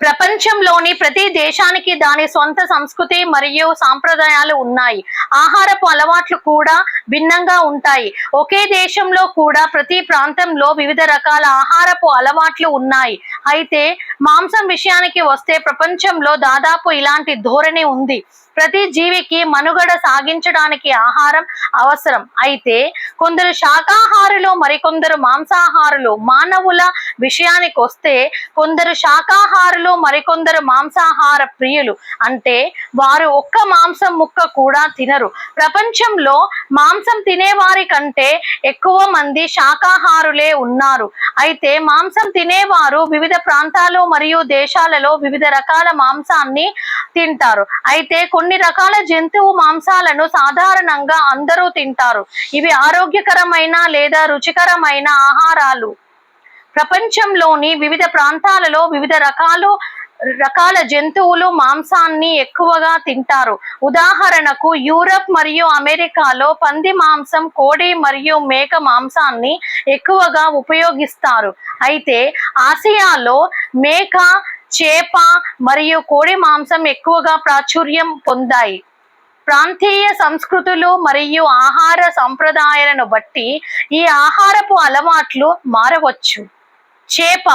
ప్రపంచంలోని ప్రతి దేశానికి దాని సొంత సంస్కృతి మరియు సాంప్రదాయాలు ఉన్నాయి. ఆహారపు అలవాట్లు కూడా భిన్నంగా ఉంటాయి. ఒకే దేశంలో కూడా ప్రతి ప్రాంతంలో వివిధ రకాల ఆహారపు అలవాట్లు ఉన్నాయి. అయితే మాంసం విషయానికి వస్తే ప్రపంచంలో దాదాపు ఇలాంటి ధోరణి ఉంది. ప్రతి జీవికి మనుగడ సాగించడానికి ఆహారం అవసరం. అయితే కొందరు శాకాహారులు మరికొందరు మాంసాహారులు మానవుల విషయానికి వస్తే కొందరు శాకాహారులు మరికొందరు మాంసాహార ప్రియులు అంటే వారు ఒక్క మాంసం ముక్క కూడా తినరు. ప్రపంచంలో మాంసం తినేవారి కంటే ఎక్కువ మంది శాకాహారులే ఉన్నారు. అయితే మాంసం తినేవారు వివిధ ప్రాంతాలు మరియు దేశాలలో వివిధ రకాల మాంసాన్ని తింటారు. అయితే కొన్ని కొన్ని రకాల జంతువు మాంసాలను సాధారణంగా అందరూ తింటారు. ఇవి ఆరోగ్యకరమైన లేదా రుచికరమైన ఆహారాలు. ప్రపంచంలోని వివిధ ప్రాంతాలలో వివిధ రకాలు రకాల జంతువులు మాంసాన్ని ఎక్కువగా తింటారు. ఉదాహరణకు యూరప్ మరియు అమెరికాలో పంది మాంసం కోడి మరియు మేక మాంసాన్ని ఎక్కువగా ఉపయోగిస్తారు. అయితే ఆసియాలో మేక చేప మరియు కోడి మాంసం ఎక్కువగా ప్రాచుర్యం పొందాయి. ప్రాంతీయ సంస్కృతులు మరియు ఆహార సంప్రదాయాలను బట్టి ఈ ఆహారపు అలవాట్లు మారవచ్చు. చేప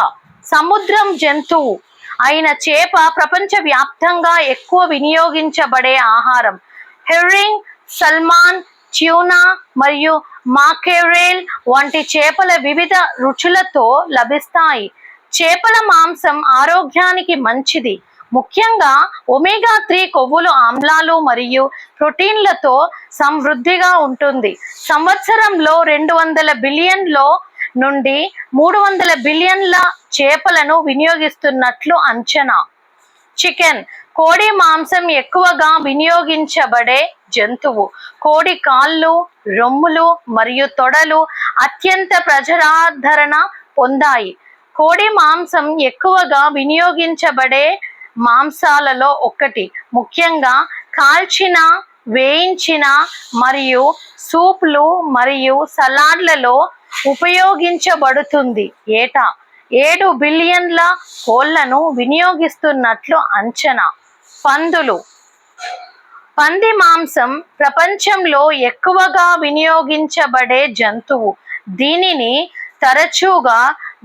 సముద్రం జంతువు అయిన చేప ప్రపంచవ్యాప్తంగా ఎక్కువ వినియోగించబడే ఆహారం. హెర్రింగ్ సల్మాన్ ట్యూనా మరియు మాకెరేల్ వంటి చేపల వివిధ రుచులతో లభిస్తాయి. చేపల మాంసం ఆరోగ్యానికి మంచిది. ముఖ్యంగా ఒమేగా త్రీ కొవ్వులు ఆమ్లాలు మరియు ప్రోటీన్లతో సమృద్ధిగా ఉంటుంది. సంవత్సరంలో రెండు వందల బిలియన్లో నుండి మూడు వందల బిలియన్ల చేపలను వినియోగిస్తున్నట్లు అంచనా. చికెన్ కోడి మాంసం ఎక్కువగా వినియోగించబడే జంతువు. కోడి కాళ్ళు రొమ్ములు మరియు తొడలు అత్యంత ప్రజాదరణ పొందాయి. కోడి మాంసం ఎక్కువగా వినియోగించబడే మాంసాలలో ఒకటి. ముఖ్యంగా కాల్చిన వేయించిన మరియు సూప్లు మరియు సలాడ్లలో ఉపయోగించబడుతుంది. ఏటా? ఏడు బిలియన్ల కోళ్ళను వినియోగిస్తున్నట్లు అంచనా. పందులు. పంది మాంసం ప్రపంచంలో ఎక్కువగా వినియోగించబడే జంతువు. దీనిని తరచుగా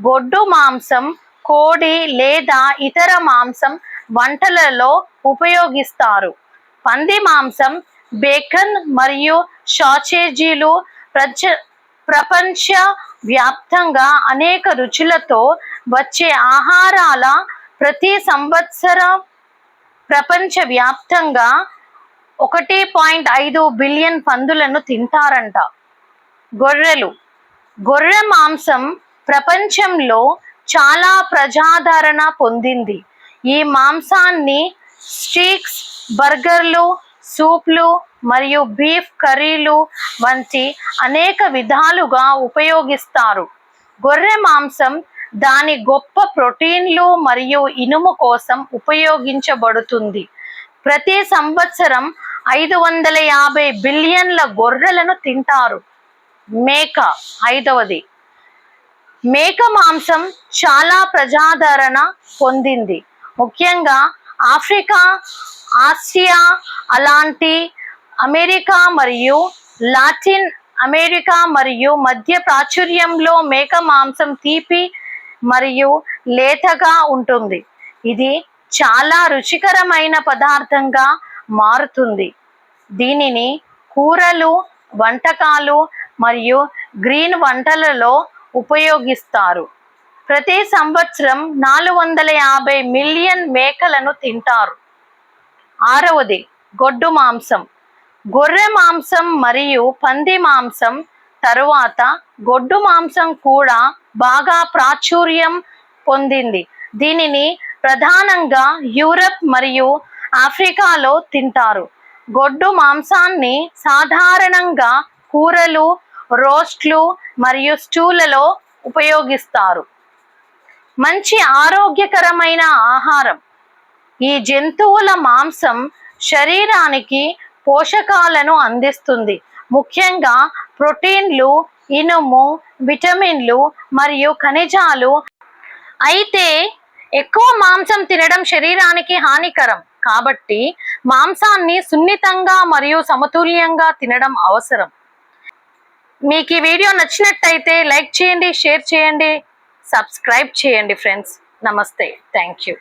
గొడ్డు మాంసం కోడి లేదా ఇతర మాంసం వంటలలో ఉపయోగిస్తారు. పంది మాంసం బేకన్ మరియు షాచేజీలు ప్రచ ప్రపంచ వ్యాప్తంగా అనేక రుచులతో వచ్చే ఆహారాల ప్రతి సంవత్సరం ప్రపంచ వ్యాప్తంగా ఒకటి పాయింట్ ఐదు బిలియన్ పందులను తింటారంట. గొర్రెలు. గొర్రె మాంసం ప్రపంచంలో చాలా ప్రజాదరణ పొందింది. ఈ మాంసాన్ని స్టీక్స్ బర్గర్లు సూప్లు మరియు బీఫ్ కర్రీలు వంటి అనేక విధాలుగా ఉపయోగిస్తారు. గొర్రె మాంసం దాని గొప్ప ప్రోటీన్లు మరియు ఇనుము కోసం ఉపయోగించబడుతుంది. ప్రతి సంవత్సరం ఐదు వందల యాభై బిలియన్ల గొర్రెలను తింటారు. మేక ఐదవది. మేక మాంసం చాలా ప్రజాదరణ పొందింది. ముఖ్యంగా ఆఫ్రికా ఆసియా అలాంటి అమెరికా మరియు లాటిన్ అమెరికా మరియు మధ్య ప్రాచుర్యంలో మేక మాంసం తీపి మరియు లేతగా ఉంటుంది. ఇది చాలా రుచికరమైన పదార్థంగా మారుతుంది. దీనిని కూరలు వంటకాలు మరియు గ్రీన్ వంటలలో ఉపయోగిస్తారు. ప్రతి సంవత్సరం నాలుగు వందల యాభై మిలియన్ మేకలను తింటారు. ఆరవది గొడ్డు మాంసం. గొర్రె మాంసం మరియు పంది మాంసం తరువాత గొడ్డు మాంసం కూడా బాగా ప్రాచుర్యం పొందింది. దీనిని ప్రధానంగా యూరప్ మరియు ఆఫ్రికాలో తింటారు. గొడ్డు మాంసాన్ని సాధారణంగా కూరలు రోస్ట్లు మరియు స్టూలలో ఉపయోగిస్తారు. మంచి ఆరోగ్యకరమైన ఆహారం. ఈ జంతువుల మాంసం శరీరానికి పోషకాలను అందిస్తుంది. ముఖ్యంగా ప్రోటీన్లు ఇనుము విటమిన్లు మరియు ఖనిజాలు. అయితే ఎక్కువ మాంసం తినడం శరీరానికి హానికరం. కాబట్టి మాంసాన్ని సున్నితంగా మరియు సమతుల్యంగా తినడం అవసరం. మీకు ఈ వీడియో నచ్చినట్టయితే లైక్ చేయండి షేర్ చేయండి సబ్స్క్రైబ్ చేయండి ఫ్రెండ్స్. నమస్తే. Thank you.